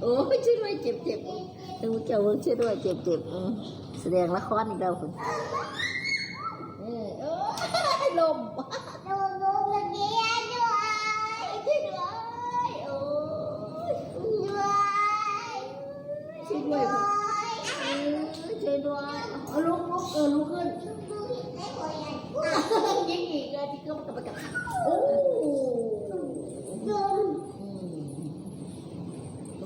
โอ้ยช่วยด้วยเจ็บเจ็บเออเจ้าเวิร์กช่วยด้วยเจ็บเจ็บอืมแสดงละครอีกแล้วคุณเออโอ้ยลมช่วยด้วยโอ้ยช่วยด้วยคุณเออช่วยด้วยเอาลุกลุกเออลุกขึ้นยิงอีกเลยที่ก็มันกระกับโอ้อืม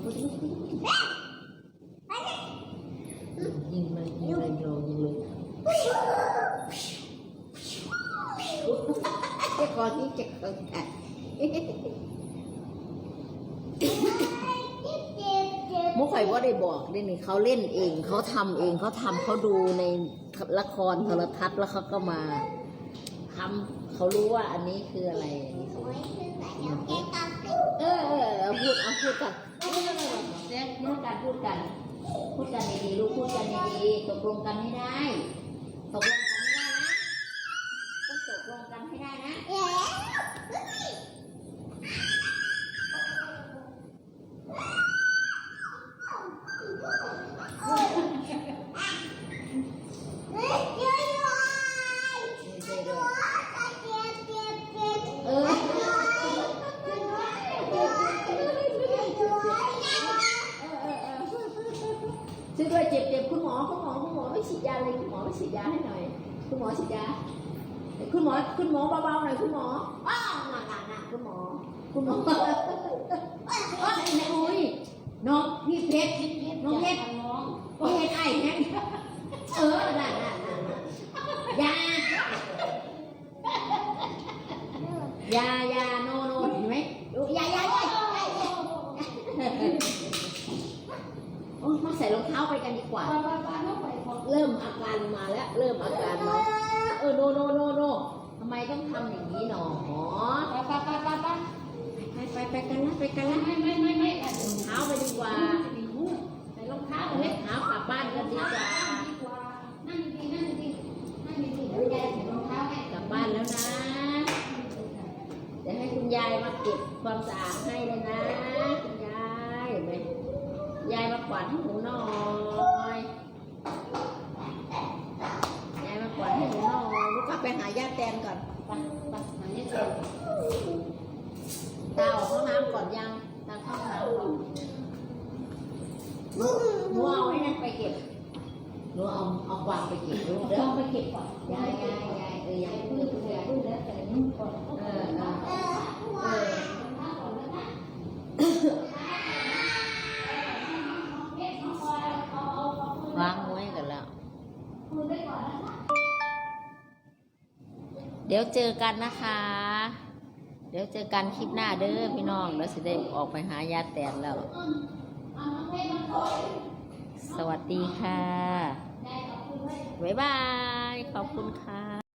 ยิงเลยยิงเลยโยยิงเลยเจ้าก่อนนี้เจ็บก่อนค่ะมุกข่อยว่าได้บอกเลยนี่เขาเล่นเองเขาทำเองเขาทำเขาดูในละครโทรทัศน์แล้วเขาก็มาทำเขารู้ว่าอันนี้คืออะไรเออเออเอาพูดเอาพูดกัน เด็กพูดกันพูดกัน พูดกันดีๆลูกพูดกันดีๆตกลงกันไม่ได้ ช่วยด้วยเจ็บเจ็บคุณหมอคุณหมอคุณหมอไม่ฉีดยาเลยคุณหมอไม่ฉีดยาให้หน่อย คุณหมอฉีดยาคุณหมอคุณหมอเบาๆหน่อยคุณหมออ้าวหนักหนักหนักคุณหมอ คุณหมอโอ้ยน้องพี่เพชรน้องเพชรน้องเพชรไอ้แม่เออน่ะน่ะน่ะน่ะยายายาโนโนเห็นไหมดูยายายา โอ้ยมาใส่รองเท้าไปกันดีกว่า เริ่มอาการมาแล้ว เริ่มอาการมาเออโนโนโนโนทำไมต้องทำอย่างนี้หนอไปไปไปกันนะไปกันนะรองเท้าไปดีกว่าใส่รองเท้าเล็กเท้ากลับบ้านกันดีกว่ากลับบ้านแล้วนะเดี๋ยวให้คุณยายมาเก็บความสะอาดให้เลยนะ วาดให้หนูหน่อยยายมากวาดให้หนูหน่อยลูกกลับไปหาย่าแตนก่อนไปไปหาย่าแตนตาออกห้องน้ำก่อนยังตาเข้าห้องน้ำก่อนหนูเอาไอ้นั่นไปเก็บหนูเอาเอากวาดไปเก็บลูกเด้อไปเก็บก่อนยายยายยายเออยายพูเพื่ดอนถึเพื่งอนพูดแล้วแต่นุ่งก่อนเออเออเอ ดี๋ยวเจอกันนะคะ เดี๋ยวเจอกันคลิปหน้าเด้อพี่น้องแล้วสิได้ออกไปหายาแตนแล้ว สวัสดีค่ะ บ๊ายบาย ขอบคุณค่ะ